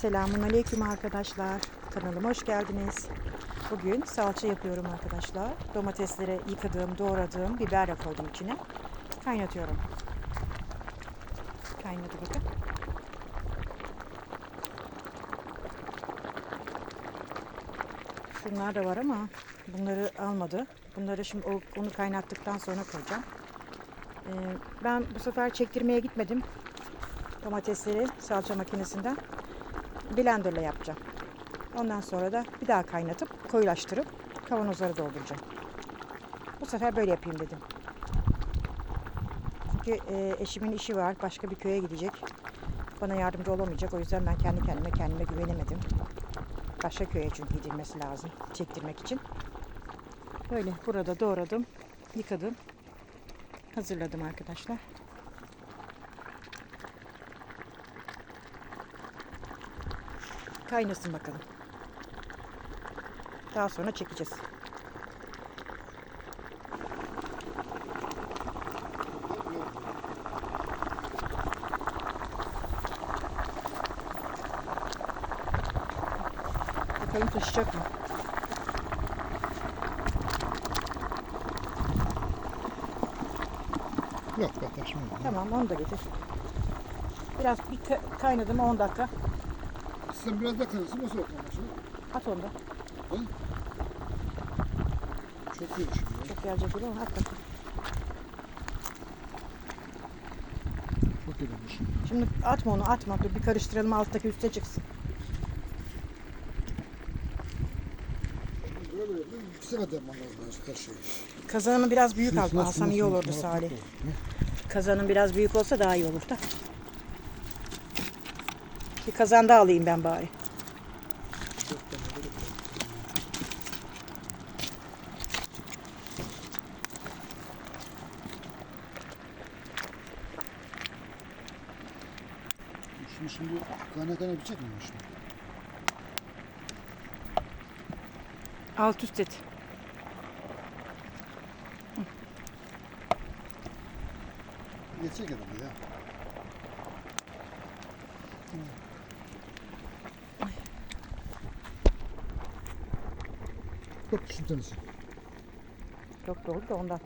Selamun Aleyküm arkadaşlar. Kanalıma hoş geldiniz. Bugün salça yapıyorum arkadaşlar. Domatesleri yıkadığım, doğradığım biberle koydum içine. Kaynatıyorum. Kaynadı bakın. Şunlar da var ama bunları almadı. Bunları şimdi onu kaynattıktan sonra koyacağım. Ee, ben bu sefer çektirmeye gitmedim. Domatesleri salça makinesinden blenderla yapacağım. Ondan sonra da bir daha kaynatıp koyulaştırıp kavanozlara dolduracağım. Bu sefer böyle yapayım dedim. Çünkü e, eşimin işi var. Başka bir köye gidecek. Bana yardımcı olamayacak. O yüzden ben kendi kendime kendime güvenemedim. Başka köye çünkü gidilmesi lazım çektirmek için. Böyle burada doğradım, yıkadım, hazırladım arkadaşlar. Kaynasın bakalım. Daha sonra çekeceğiz. Bakalım taşıyacak mı? Yok be taşmıyor. Tamam onu da getir. Biraz bir ka- kaynadı mı 10 dakika. Sen biraz da karısın nasıl oturmasın? At onu da. Çok iyi şimdi. Çok gelecek öyle ama at bakayım. Çok iyi olmuş. Şimdi atma onu atma. Dur bir karıştıralım alttaki üste çıksın. Böyle sefer yapman lazım her şeyi. Kazanımı biraz büyük al, alsam iyi olurdu Salih. koy. Kazanın biraz büyük olsa daha iyi olur da. Bir kazan daha alayım ben bari. Şimdi şimdi kayna kayna bitecek mi şimdi? Alt üst et. Yetecek herhalde ya. Yok şu tanesi. Çok dolu da ondan.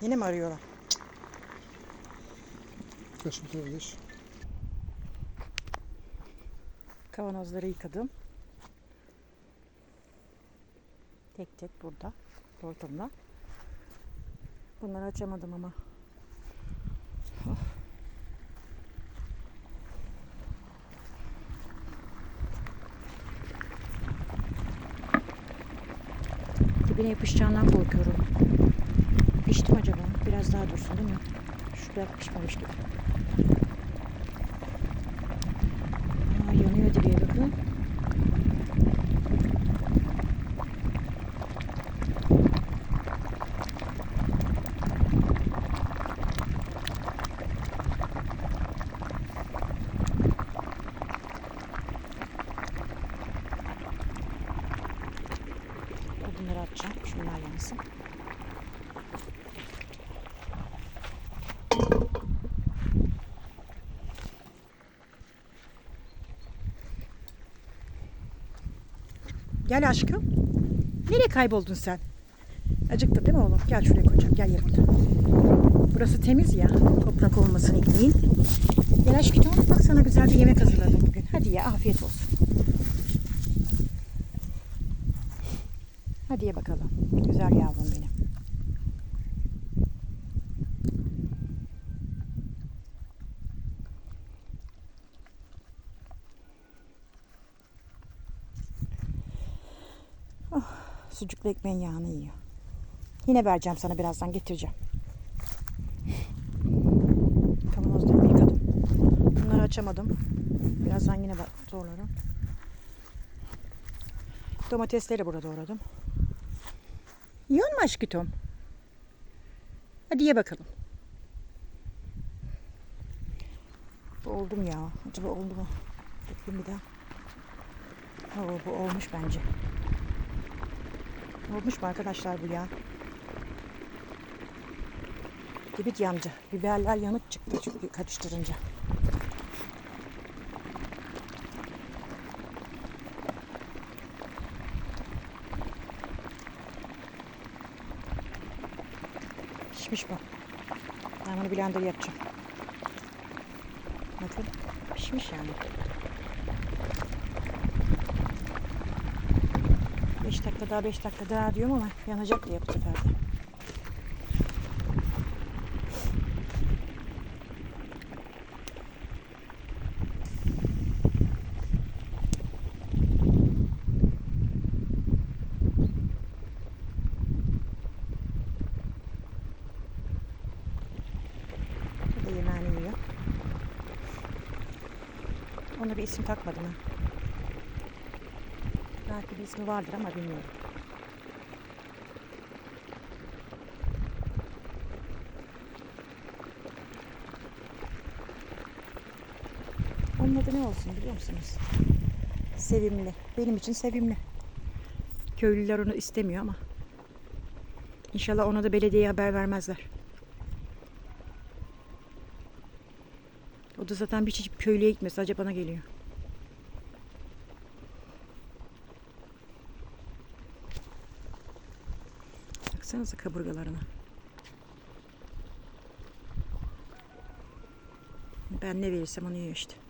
Yine mi arıyorlar? Kaç bir tane geç. Kavanozları yıkadım. Tek tek burada. Hortumla. Bunları açamadım ama. Dibine yapışacağından korkuyorum. Pişti mi acaba? Biraz daha dursun değil mi? Şurada pişmemiş gibi. Aa, yanıyor dibiye bakın. Bunları atacağım. Yansın. Gel aşkım. Nereye kayboldun sen? Acıktı değil mi oğlum? Gel şuraya koyacağım. Gel yanımda. Burası temiz ya. Toprak olmasın ekmeğin. Gel aşkım. Bak sana güzel bir yemek hazırladım bugün. Hadi ya afiyet olsun. Hadi ye bakalım. Güzel yavrum benim. Sucuklu ekmeğin yağını yiyor. Yine vereceğim sana birazdan getireceğim. Kavanozlarımı yıkadım. Bunları açamadım. Birazdan yine zorlarım. Domatesleri burada doğradım. Yiyor mu aşkım? Hadi ye bakalım. Bu oldu mu ya? Acaba oldu mu? Bakayım bir daha. Oo, bu olmuş bence. Olmuş mu arkadaşlar bu ya? Dibit yandı. Biberler yanık çıktı çünkü karıştırınca. Pişmiş bu. Ben bunu blender yapacağım. Bakın pişmiş yani. 5 dakika daha 5 dakika daha diyorum ama yanacak diye bu sefer de. Bu da yemeğini yiyor. Ona bir isim takmadım ha. Belki bir ismi vardır ama bilmiyorum. Onun adı ne olsun biliyor musunuz? Sevimli. Benim için sevimli. Köylüler onu istemiyor ama. İnşallah ona da belediyeye haber vermezler. O da zaten bir çeşit köylüye gitmiyor. Sadece bana geliyor. Baksanıza kaburgalarına. Ben ne verirsem onu yiyor işte.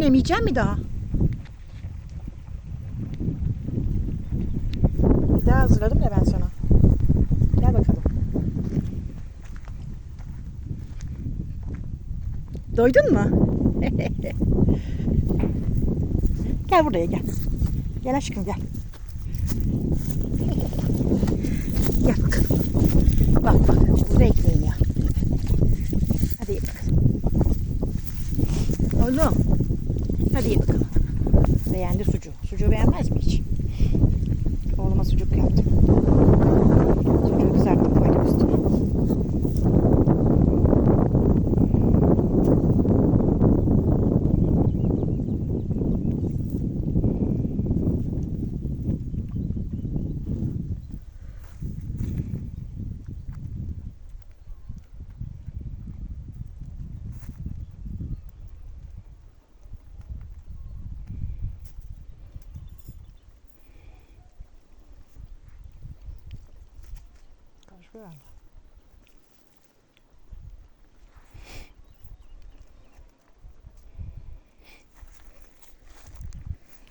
Mi yiyeceğim mi daha? Bir daha hazırladım ya ben sana. Gel bakalım. Doydun mu? gel buraya gel. Gel aşkım gel. Gel bakalım. Bak bak. Bu ekmeğim ya. Hadi bakalım. Oğlum. Beğendi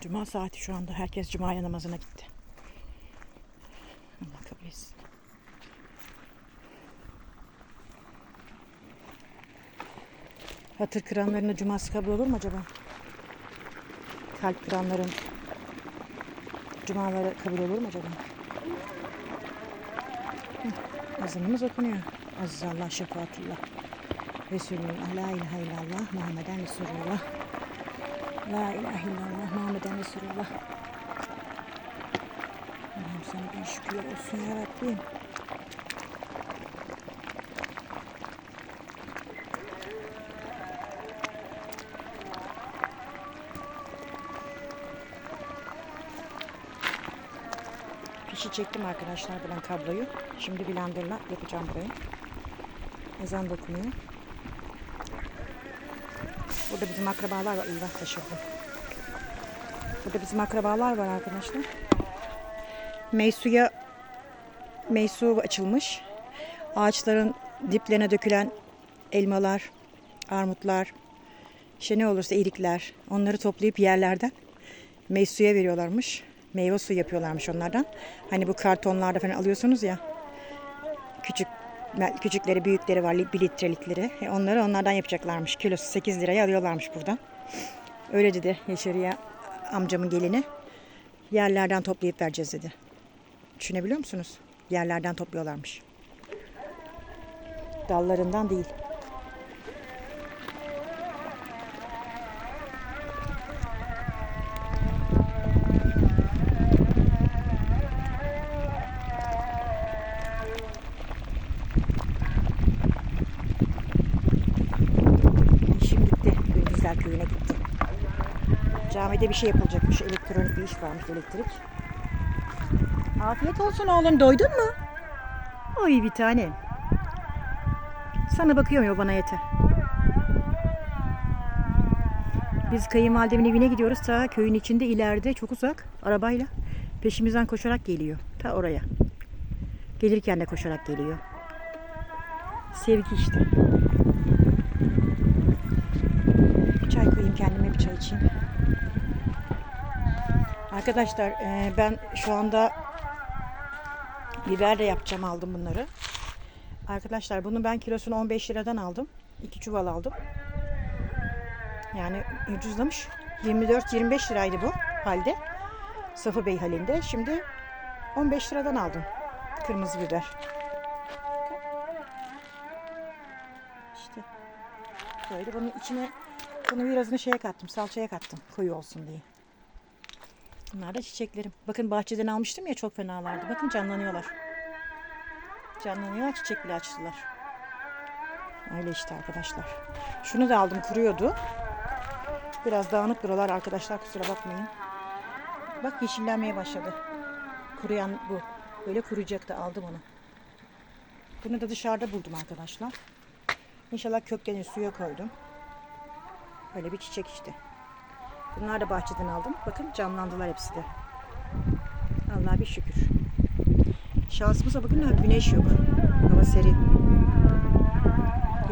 Cuma saati şu anda. Herkes Cuma'ya namazına gitti. Allah kabul etsin. Hatır kıranların cuması kabul olur mu acaba? Kalp kıranların cumaları kabul olur mu acaba? Ezanımız okunuyor. Aziz Allah, şefaatullah. Resulullah, la ilahe illallah, Muhammeden Resulullah. La ilahe illallah, Muhammeden Resulullah. Allah'ım sana bin şükürler olsun ya. Fişi çektim arkadaşlar buradan kabloyu. Şimdi blenderla yapacağım burayı. Ezan da okunuyor. Burada bizim akrabalar var. Eyvah taşırdım. Burada bizim akrabalar var arkadaşlar. Meysu'ya Meysu açılmış. Ağaçların diplerine dökülen elmalar, armutlar, işte ne olursa ilikler onları toplayıp yerlerden Meysu'ya veriyorlarmış. Meyve suyu yapıyorlarmış onlardan. Hani bu kartonlarda falan alıyorsunuz ya. Küçük küçükleri büyükleri var bir litrelikleri. E onları onlardan yapacaklarmış. Kilosu 8 liraya alıyorlarmış buradan. Öyle dedi Yaşarı'ya amcamın gelini. Yerlerden toplayıp vereceğiz dedi. Düşünebiliyor musunuz? Yerlerden topluyorlarmış. Dallarından değil. Camide bir şey yapılacakmış. Elektronik bir iş varmış elektrik. Afiyet olsun oğlum. Doydun mu? Oy bir tane. Sana bakıyorum ya bana yeter. Biz kayınvalidemin evine gidiyoruz. Ta köyün içinde ileride çok uzak arabayla. Peşimizden koşarak geliyor. Ta oraya. Gelirken de koşarak geliyor. Sevgi işte. Bir çay koyayım kendime bir çay içeyim. Arkadaşlar e, ben şu anda biber de yapacağım aldım bunları. Arkadaşlar bunu ben kilosunu 15 liradan aldım. 2 çuval aldım. Yani ucuzlamış. 24-25 liraydı bu halde. Safı Bey halinde. Şimdi 15 liradan aldım. Kırmızı biber. İşte böyle bunun içine bunu birazını şeye kattım. Salçaya kattım. Koyu olsun diye. Bunlar da çiçeklerim. Bakın bahçeden almıştım ya çok fenalardı. Bakın canlanıyorlar. Canlanıyorlar çiçek bile açtılar. Öyle işte arkadaşlar. Şunu da aldım kuruyordu. Biraz dağınık buralar arkadaşlar kusura bakmayın. Bak yeşillenmeye başladı. Kuruyan bu. Böyle kuruyacaktı aldım onu. Bunu da dışarıda buldum arkadaşlar. İnşallah köklerini suya koydum. Böyle bir çiçek işte. Bunlar da bahçeden aldım. Bakın canlandılar hepsi de. Allah'a bir şükür. Şansımıza bakın ha, güneş yok. Hava serin.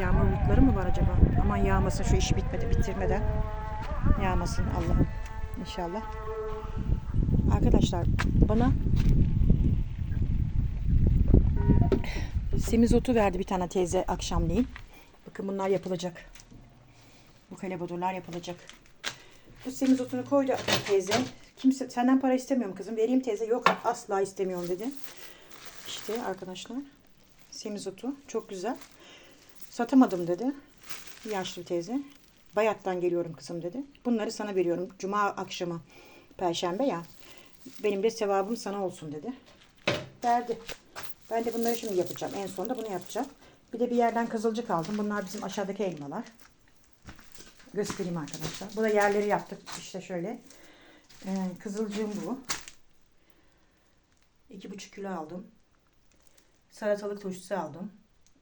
Yağmur bulutları mı var acaba? Aman yağmasın şu işi bitmedi bitirmeden. Yağmasın Allah'ım. İnşallah. Arkadaşlar bana semizotu verdi bir tane teyze akşamleyin. Bakın bunlar yapılacak. Bu kalebodurlar yapılacak. Bu semizotunu koydu teyze. Kimse senden para istemiyorum kızım. Vereyim teyze. Yok asla istemiyorum dedi. İşte arkadaşlar. Semizotu çok güzel. Satamadım dedi. Yaşlı teyze. Bayattan geliyorum kızım dedi. Bunları sana veriyorum. Cuma akşamı. Perşembe ya. Benim de sevabım sana olsun dedi. Verdi. Ben de bunları şimdi yapacağım. En sonunda bunu yapacağım. Bir de bir yerden kızılcık aldım. Bunlar bizim aşağıdaki elmalar. Göstereyim arkadaşlar. Bu da yerleri yaptık. İşte şöyle. Ee, kızılcığım bu. 2,5 kilo aldım. Salatalık turşusu aldım.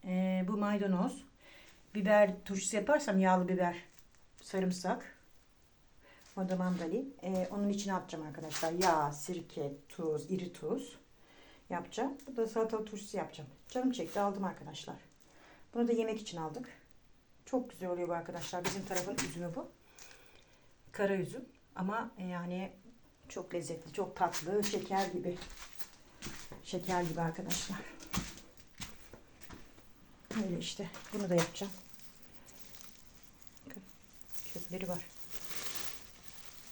Ee, bu maydanoz. Biber turşusu yaparsam yağlı biber. Sarımsak. O da mandalin. Ee, onun içine atacağım arkadaşlar. Yağ, sirke, tuz, iri tuz yapacağım. Bu da salatalık turşusu yapacağım. Canım çekti aldım arkadaşlar. Bunu da yemek için aldık. Çok güzel oluyor bu arkadaşlar. Bizim tarafın üzümü bu. Kara üzüm. Ama yani çok lezzetli, çok tatlı, şeker gibi. Şeker gibi arkadaşlar. Öyle işte. Bunu da yapacağım. Kökleri var.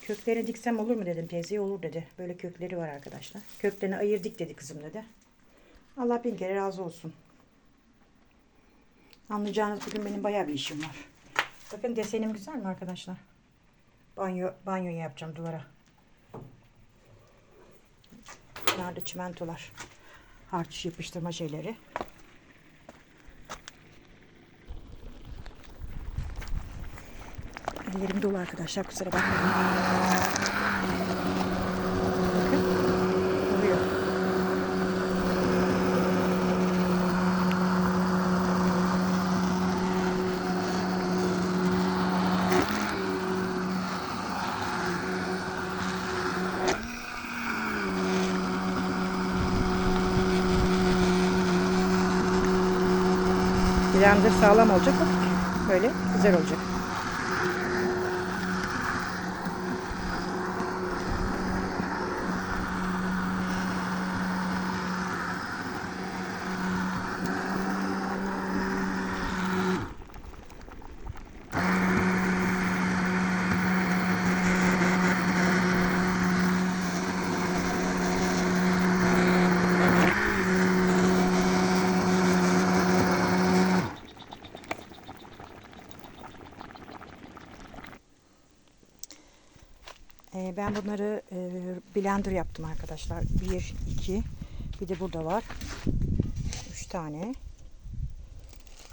Köklerini diksem olur mu dedim teyzeye olur dedi. Böyle kökleri var arkadaşlar. Köklerini ayırdık dedi kızım dedi. Allah bin kere razı olsun. Anlayacağınız bugün benim bayağı bir işim var. Bakın desenim güzel mi arkadaşlar? Banyo, banyo yapacağım duvara. Da çimentolar. Harç yapıştırma şeyleri. Ellerim dolu arkadaşlar kusura bakmayın. Bakın. Oluyor. Blender sağlam olacak. Böyle güzel olacak. Ben bunları e, blender yaptım arkadaşlar. Bir, iki. Bir de burada var. Üç tane.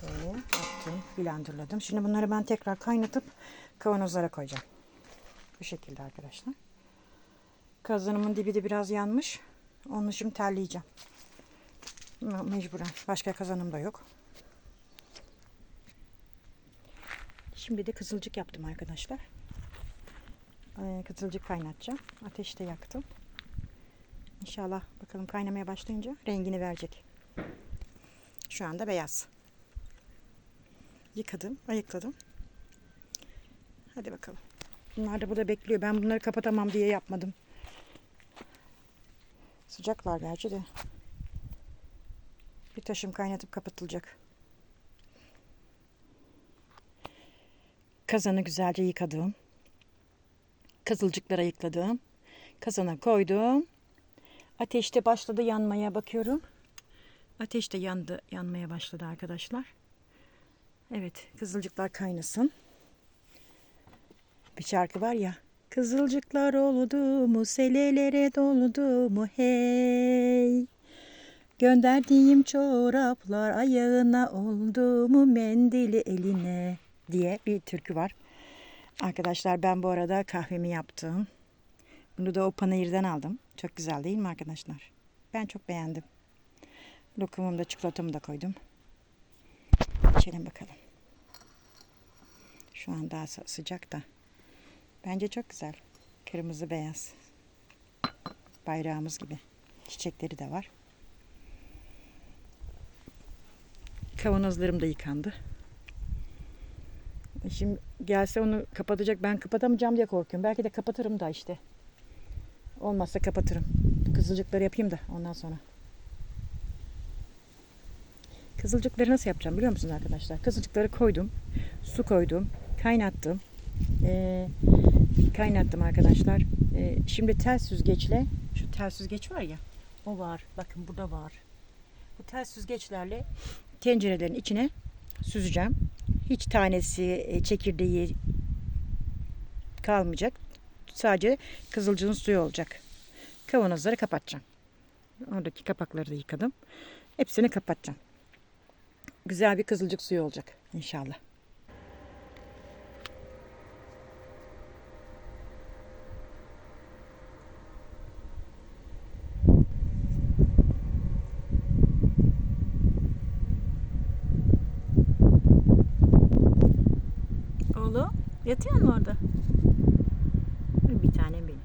Böyle yaptım. Blenderladım. Şimdi bunları ben tekrar kaynatıp kavanozlara koyacağım. Bu şekilde arkadaşlar. Kazanımın dibi de biraz yanmış. Onu şimdi terleyeceğim. Me- Mecburen. Başka kazanım da yok. Şimdi de kızılcık yaptım arkadaşlar. Ee, kızılcık kaynatacağım. Ateşte yaktım. İnşallah bakalım kaynamaya başlayınca rengini verecek. Şu anda beyaz. Yıkadım, ayıkladım. Hadi bakalım. Bunlar da burada bekliyor. Ben bunları kapatamam diye yapmadım. Sıcaklar gerçi de. Bir taşım kaynatıp kapatılacak. Kazanı güzelce yıkadım. Kızılcıkları ayıkladım. Kazana koydum. Ateşte başladı yanmaya bakıyorum. Ateş de yandı, yanmaya başladı arkadaşlar. Evet, kızılcıklar kaynasın. Bir şarkı var ya. Kızılcıklar oldu mu, selelere doldu mu hey. Gönderdiğim çoraplar ayağına oldu mu, mendili eline diye bir türkü var. Arkadaşlar ben bu arada kahvemi yaptım. Bunu da o panayırdan aldım. Çok güzel değil mi arkadaşlar? Ben çok beğendim. Lokumum da çikolatamı da koydum. İçelim bakalım. Şu an daha sı- sıcak da. Bence çok güzel. Kırmızı beyaz. Bayrağımız gibi. Çiçekleri de var. Kavanozlarım da yıkandı. Şimdi gelse onu kapatacak. Ben kapatamayacağım diye korkuyorum. Belki de kapatırım da işte. Olmazsa kapatırım. Kızılcıkları yapayım da ondan sonra. Kızılcıkları nasıl yapacağım biliyor musunuz arkadaşlar? Kızılcıkları koydum. Su koydum. Kaynattım. Ee, kaynattım arkadaşlar. Ee, şimdi tel süzgeçle şu tel süzgeç var ya o var. Bakın burada var. Bu tel süzgeçlerle tencerelerin içine süzeceğim. Hiç tanesi e, çekirdeği kalmayacak. Sadece kızılcığın suyu olacak. Kavanozları kapatacağım. Oradaki kapakları da yıkadım. Hepsini kapatacağım. Güzel bir kızılcık suyu olacak inşallah. Oğlum yatıyor mu orada? Bir tanem benim.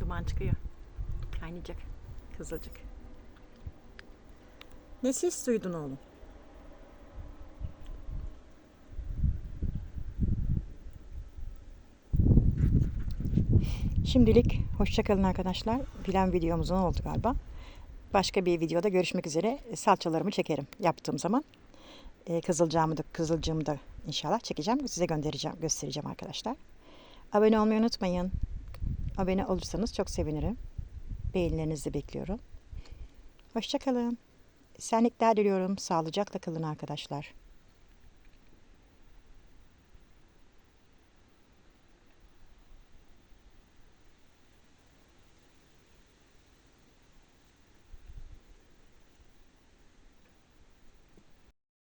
Duman çıkıyor. Kaynayacak. Kızılcık. Ne ses duydun oğlum? Şimdilik hoşçakalın arkadaşlar. Plan videomuzun oldu galiba. Başka bir videoda görüşmek üzere. Salçalarımı çekerim yaptığım zaman. Ee, kızılcağımı da, kızılcığımı da inşallah çekeceğim. Size göndereceğim, göstereceğim arkadaşlar. Abone olmayı unutmayın. Abone olursanız çok sevinirim. Beğenilerinizi bekliyorum. Hoşçakalın. Senlikler diliyorum. Sağlıcakla kalın arkadaşlar.